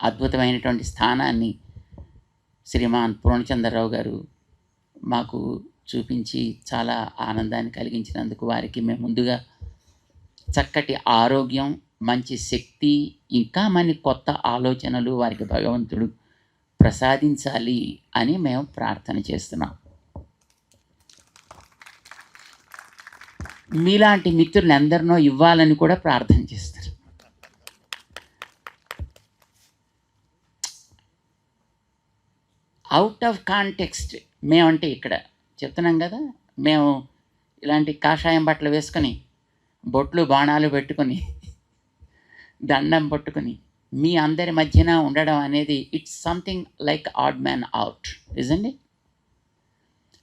అద్భుతమైనటువంటి స్థానాన్ని శ్రీమాన్ పూర్ణచంద్రరావు గారు మాకు చూపించి చాలా ఆనందాన్ని కలిగించినందుకు వారికి మేము ముందుగా చక్కటి ఆరోగ్యం మంచి శక్తి ఇంకా మన కొత్త ఆలోచనలు వారికి భగవంతుడు ప్రసాదించాలి అని మేము ప్రార్థన చేస్తున్నాం. మీలాంటి మిత్రులందరినో ఇవ్వాలని కూడా ప్రార్థన చేస్తున్నాం. అవుట్ ఆఫ్ కాంటెక్స్ట్ మేమంటే ఇక్కడ చెప్తున్నాం కదా మేము ఇలాంటి కాషాయం బట్టలు వేసుకొని బొట్లు బాణాలు పెట్టుకొని దండం పట్టుకొని మీ అందరి మధ్యన ఉండడం అనేది it's something like odd man out ఇజండి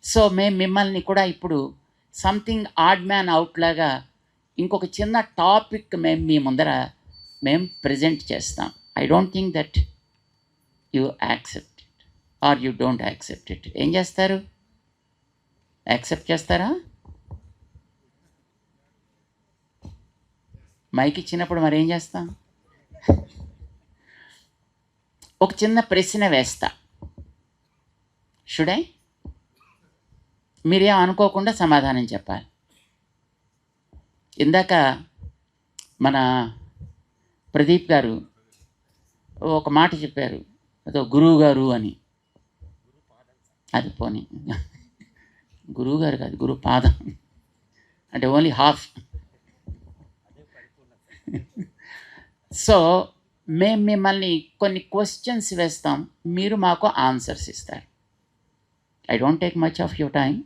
so మేము మిమ్మల్ని కూడా ఇప్పుడు సంథింగ్ ఆడ్ మ్యాన్ అవుట్ లాగా ఇంకొక చిన్న టాపిక్ మేము మీ ముందర మేము ప్రజెంట్ చేస్తాం. I don't think that you accept or you don't accept it. ఏం చేస్తారు? యాక్సెప్ట్ చేస్తారా? మైక్ ఇచ్చినప్పుడు మరి ఏం చేస్తాం? ఒక చిన్న ప్రశ్న వేస్తా. షుడై మీరేం అనుకోకుండా సమాధానం చెప్పాలి. ఇందాక మన ప్రదీప్ గారు ఒక మాట చెప్పారు. అదో గురువు గారు అని. అది పోనీ గురువు గారు కాదు గురు పాదం. అంటే ఓన్లీ హాఫ్ సో మేము మిమ్మల్ని కొన్ని క్వశ్చన్స్ వేస్తాం మీరు మాకు ఆన్సర్స్ ఇస్తారు. I don't take much of your time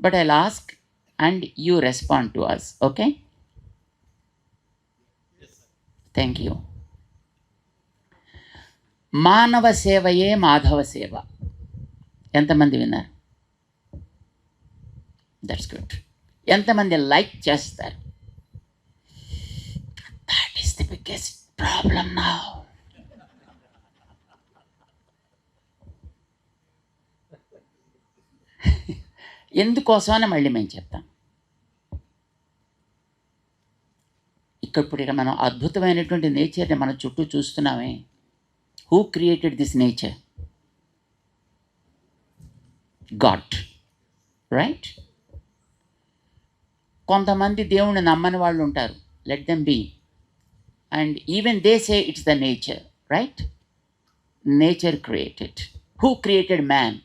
but I ask and you respond to us okay thank you మానవ సేవయే మాధవ సేవ. ఎంతమంది విన్నారు? దట్స్ గుడ్ ఎంతమంది లైక్ చేస్తారు? That is the biggest problem నా ఎందుకోసమని మళ్ళీ మేము చెప్తాం. ఇక్కడ ఇప్పుడు ఇక్కడ మనం అద్భుతమైనటువంటి నేచర్ని మన చుట్టూ చూస్తున్నామే. Who created this nature God right కొంతమంది దేవుణ్ణి నమ్మని వాళ్ళు ఉంటారు let them be and even they say it's the nature right nature created who created man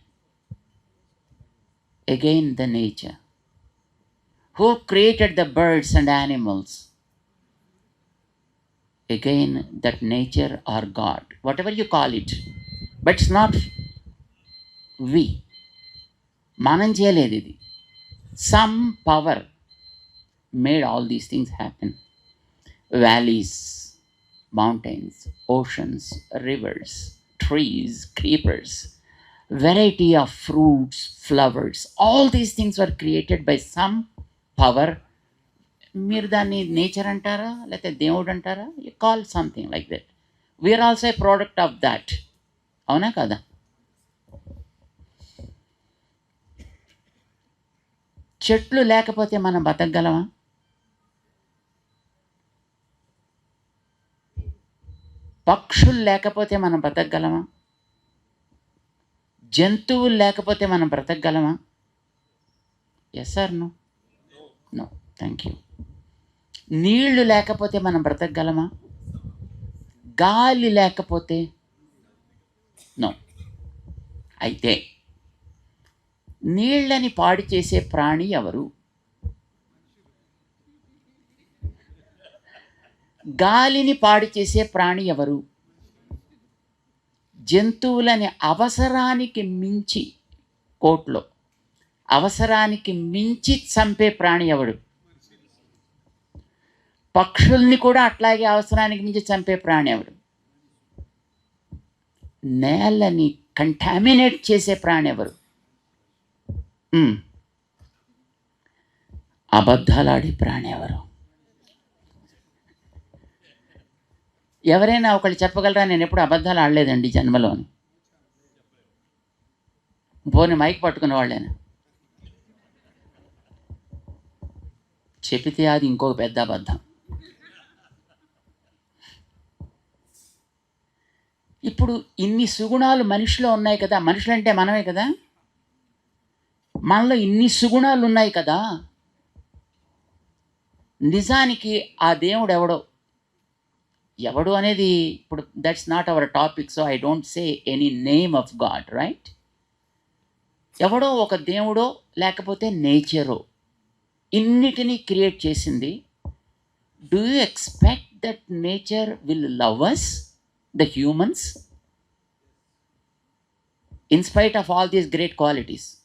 again the nature. Who created the birds and animals? Again, that nature or God, whatever you call it. But it's not we. మనం చేయలేదు ఇది some power made all these things happen valleys mountains oceans rivers trees creepers variety of fruits, flowers, all these things were created by some power. మీరు దాన్ని nature అంటారా లేకపోతే దేవుడు అంటారా you call something like that we are also a product of that అవునా కదా చెట్లు లేకపోతే మనం బతకగలమా? పక్షులు లేకపోతే మనం బ్రతకగలమా జంతువులు లేకపోతే మనం బ్రతకగలమా? Yes sir no no thank you నీళ్ళు లేకపోతే మనం బ్రతకగలమా? గాలి లేకపోతే? నో అయితే నీళ్ళని పాడు చేసే ప్రాణి ఎవరు? గాలిని పాడు చేసే ప్రాణి ఎవరు? జంతువులని అవసరానికి మించి కోట్లో అవసరానికి మించి చంపే ప్రాణి ఎవడు? పక్షుల్ని కూడా అట్లాగే అవసరానికి మించి చంపే ప్రాణి ఎవడు? నేలని కంటామినేట్ చేసే ప్రాణి ఎవరు? అబద్ధాలాడే ప్రాణి ఎవరు? ఎవరైనా ఒకళ్ళు చెప్పగలరా? నేను ఎప్పుడు అబద్ధాలు ఆడలేదండి జన్మలోని. పోని మైక్ పట్టుకున్న వాళ్ళేనా? చెబితే అది ఇంకొక పెద్ద అబద్ధం. ఇప్పుడు ఇన్ని సుగుణాలు మనిషిలో ఉన్నాయి కదా. మనుషులు అంటే మనమే కదా? మనలో ఇన్ని సుగుణాలు ఉన్నాయి కదా. నిజానికి ఆ దేవుడు ఎవడో? ఎవడు అనేది ఇప్పుడు that's not our topic so I don't say any name of God right ఎవడో ఒక దేవుడో లేకపోతే నేచరో ఇన్నిటినీ క్రియేట్ చేసింది. Do you expect that nature will love us the humans in spite of all these great qualities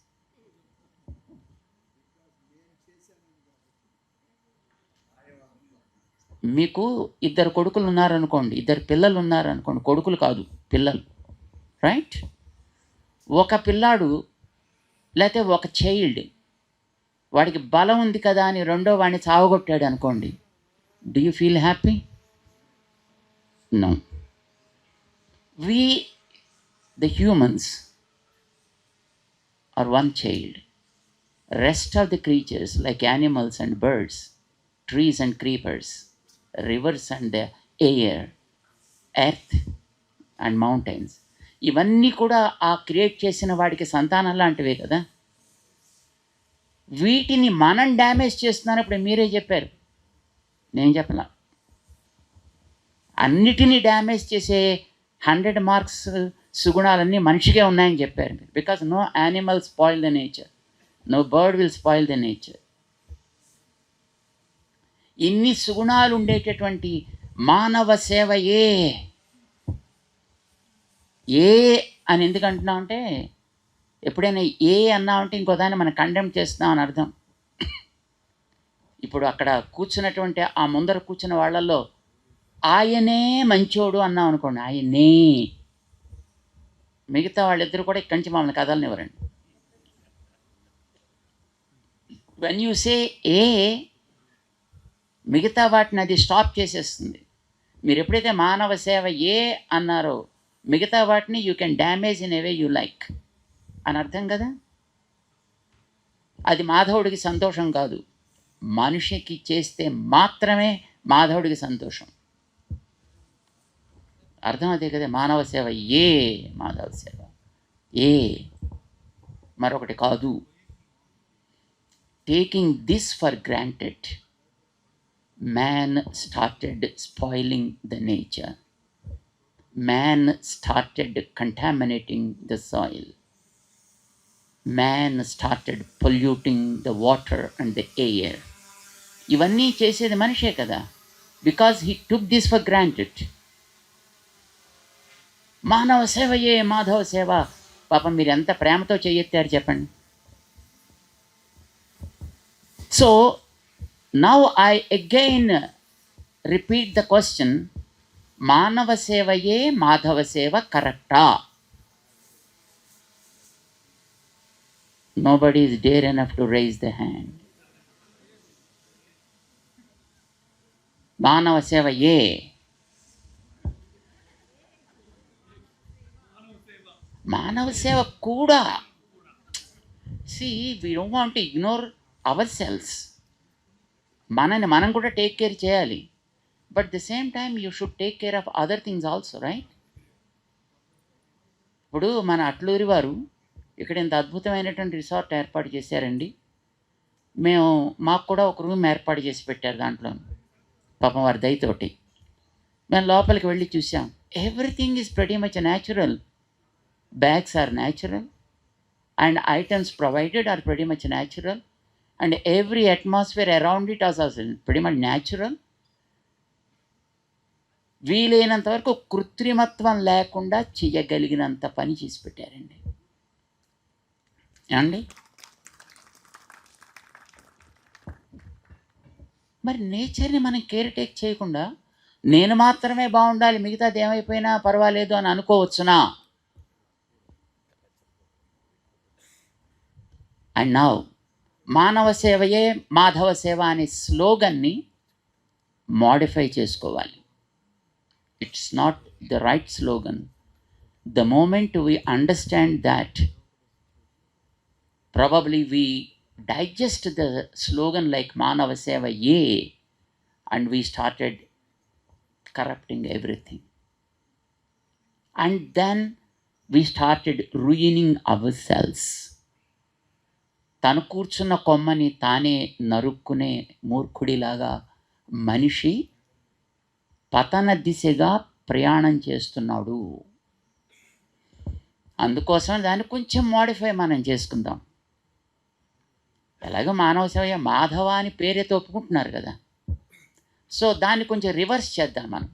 మీకు ఇద్దరు కొడుకులు ఉన్నారనుకోండి ఇద్దరు పిల్లలు ఉన్నారనుకోండి కొడుకులు కాదు పిల్లలు రైట్ ఒక పిల్లాడు లేకపోతే ఒక చైల్డ్ వాడికి బలం ఉంది కదా అని రెండో వాడిని చావగొట్టాడు అనుకోండి do you feel happy no we the humans are one child rest of the creatures like animals and birds trees and creepers rivers and air earth and mountains ఇవన్నీ కూడా ఆ క్రియేట్ చేసిన వాడికి సంతానం లాంటివే కదా. వీటిని మనం డ్యామేజ్ చేస్తున్నాను ఇప్పుడు మీరే చెప్పారు. నేను చెప్పలా. అన్నిటినీ డ్యామేజ్ చేసే హండ్రెడ్ మార్క్స్ సుగుణాలన్నీ మనిషికే ఉన్నాయని చెప్పారు మీరు. Because no animal spoil the nature no bird will spoil the nature ఇన్ని సుగుణాలు ఉండేటటువంటి మానవ సేవ ఏ ఏ అని ఎందుకు అంటున్నాం అంటే ఎప్పుడైనా ఏ అన్నామంటే ఇంకో దాన్ని మనం కండెమ్ చేస్తున్నాం అని అర్థం. ఇప్పుడు అక్కడ కూర్చున్నటువంటి ఆ ముందర కూర్చున్న వాళ్ళల్లో ఆయనే మంచోడు అన్నాం అనుకోండి ఆయనే. మిగతా వాళ్ళిద్దరు కూడా ఇక్కడి నుంచి మమ్మల్ని కదలనివ్వరండి. వెన్ యూ సే ఏ మిగతా వాటిని అది స్టాప్ చేసేస్తుంది. మీరు ఎప్పుడైతే మానవ సేవ ఏ అన్నారో మిగతా వాటిని you can damage in a way you like అని అర్థం కదా? అది మాధవుడికి సంతోషం కాదు. మనిషికి చేస్తే మాత్రమే మాధవుడికి సంతోషం. అర్థం అదే కదా? మానవ సేవ ఏ మాధవ సేవ? ఏ మరొకటి కాదు. Taking this for granted man started spoiling the nature. Man started contaminating the soil. Man started polluting the water and the air. ఇవన్నీ చేసేది మనిషే కదా because he took this for granted మానవ సేవయే మాధవ సేవ పాపం మీరు ఎంత ప్రేమతో చేయెత్తారు చెప్పండి So now I again repeat the question. మానవ సేవయే మాధవ సేవ కరెక్టా nobody is dare enough to rise the hand మానవ సేవ ఏ మానవ సేవ కూడా see we don't want ignore ourselves మనని మనం కూడా టేక్ కేర్ చేయాలి. But the same time you should take care of other things also right ఇప్పుడు మన అట్లూరి వారు ఇక్కడ ఇంత అద్భుతమైనటువంటి రిసార్ట్ ఏర్పాటు చేశారండి. మేము మాకు కూడా ఒక రూమ్ ఏర్పాటు చేసి పెట్టారు దాంట్లో. పాపం వారి దయతోటి. మేము లోపలికి వెళ్ళి చూసాం. Everything is pretty much natural bags are natural and items provided are pretty much natural and every atmosphere around it as also pretty much natural వీలైనంత వరకు కృత్రిమత్వం లేకుండా చేయగలిగినంత పని చేసి పెట్టారండి. ఏమండి? మరి నేచర్ని మనం కేర్ టేక్ చేయకుండా నేను మాత్రమే బాగుండాలి మిగతాది ఏమైపోయినా పర్వాలేదు అని అనుకోవచ్చునా? అండ్ నౌ మానవ సేవయే మాధవ సేవ అనే స్లోగన్ని మాడిఫై చేసుకోవాలి it's not the right slogan the moment we understand that probably we digest the slogan like Manava Seva Ye and we started corrupting everything. And then we started ruining our cells తను కూర్చున్న కొమ్మని తానే నరుక్కునే మూర్ఖుడిలాగా మనిషి పతన దిశగా ప్రయాణం చేస్తున్నాడు. అందుకోసం దాన్ని కొంచెం మోడిఫై మనం చేసుకుందాం. ఎలాగో మానవ సేవ మాధవ అని పేరే తోపుకుంటున్నారు కదా. సో దాన్ని కొంచెం రివర్స్ చేద్దాం మనం.